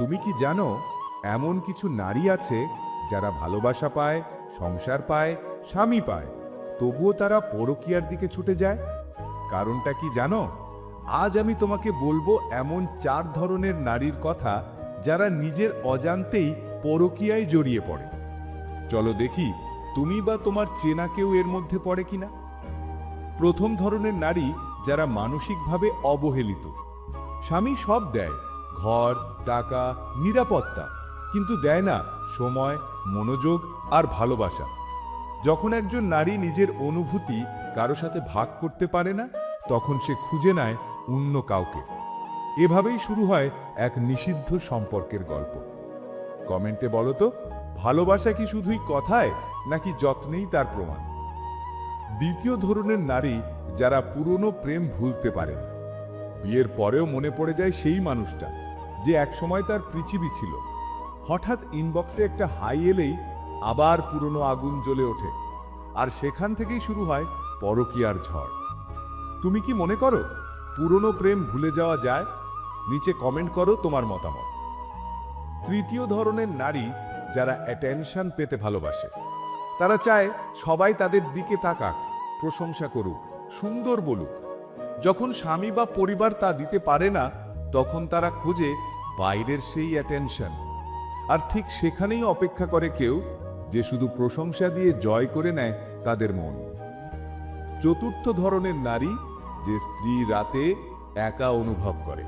তুমি কি জানো, এমন কিছু নারী আছে যারা ভালোবাসা পায়, সংসার পায়, স্বামী পায়, তবুও তারা পরকীয়ার দিকে ছুটে যায়? কারণটা কি জানো? আজ আমি তোমাকে বলব এমন চার ধরনের নারীর কথা যারা নিজের অজান্তেই পরকীয়ায় জড়িয়ে পড়ে। চলো দেখি, তুমি বা তোমার চেনা কেউ এর মধ্যে পড়ে কিনা? প্রথম ধরনের নারী যারা মানসিকভাবে অবহেলিত। স্বামী সব দেয় ঘর, টাকা, নিরাপত্তা। কিন্তু দেয় না সময়, মনোযোগ আর ভালোবাসা। যখন একজন নারী নিজের অনুভূতি কারও সাথে ভাগ করতে পারে না, তখন সে খুঁজে নেয় অন্য কাউকে। এভাবেই শুরু হয় এক নিষিদ্ধ সম্পর্কের গল্প। কমেন্টে বলো তো, ভালোবাসা কি শুধুই কথায় নাকি যত্নেই তার প্রমাণ? দ্বিতীয় ধরনের নারী যারা পুরনো প্রেম ভুলতে পারে না। বিয়ের পরেও মনে পড়ে যায় সেই মানুষটা। যে একসময় তার পৃথিবী ছিল। হঠাৎ ইনবক্সে একটা হাই এলেই আবার পুরনো আগুন জ্বলে ওঠে। আর সেখান থেকেই শুরু হয় পরকীয়ার ঝড়। তুমি কি মনে করো পুরনো প্রেম ভুলে যাওয়া যায়? নিচে কমেন্ট করো তোমার মতামত। তৃতীয় ধরনের নারী যারা অ্যাটেনশন পেতে ভালোবাসে। তারা চায় সবাই তাদের দিকে তাকাক, প্রশংসা করুক, সুন্দর বলুক। যখন স্বামী বা পরিবার তা দিতে পারে না, তখন তারা খোঁজে বাইরের সেই অ্যাটেনশন আর ঠিক সেখানেই অপেক্ষা করে কেউ যে শুধু প্রশংসা দিয়ে জয় করে নেয় তাদের মন। চতুর্থ ধরনের নারী যে স্ত্রী রাতে একা অনুভব করে।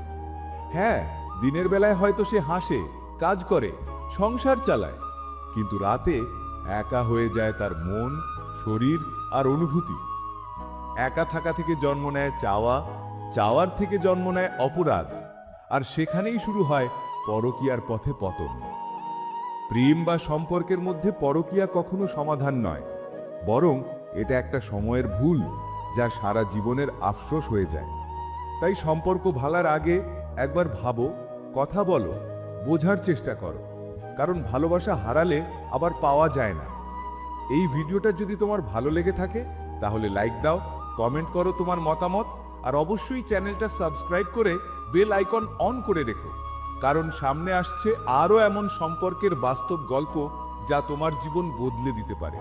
হ্যাঁ দিনের বেলায় হয়তো সে হাসে, কাজ করে, সংসার চালায়, কিন্তু রাতে একা হয়ে যায় তার মন, শরীর আর অনুভূতি। একা থাকা থেকে জন্ম নেয় চাওয়া, চাওয়ার থেকে জন্ম নেয় অপরাধ। আর সেখানেই শুরু হয় পরকীয়ার পথে পতন। প্রেম বা সম্পর্কের মধ্যে পরকীয়া কখনো সমাধান নয়, বরং এটা একটা সময়ের ভুল যা সারা জীবনের আফসোস হয়ে যায়। তাই সম্পর্ক ভালার আগে একবার ভাবো, কথা বলো, বোঝার চেষ্টা করো, কারণ ভালোবাসা হারালে আবার পাওয়া যায় না। এই ভিডিওটা যদি তোমার ভালো লেগে থাকে, তাহলে লাইক দাও কমেন্ট করো তোমার মতামত আর অবশ্যই চ্যানেলটা সাবস্ক্রাইব করে বেল আইকন অন করে রেখো, কারণ সামনে আসছে আরও এমন সম্পর্কের বাস্তব গল্প যা তোমার জীবন বদলে দিতে পারে।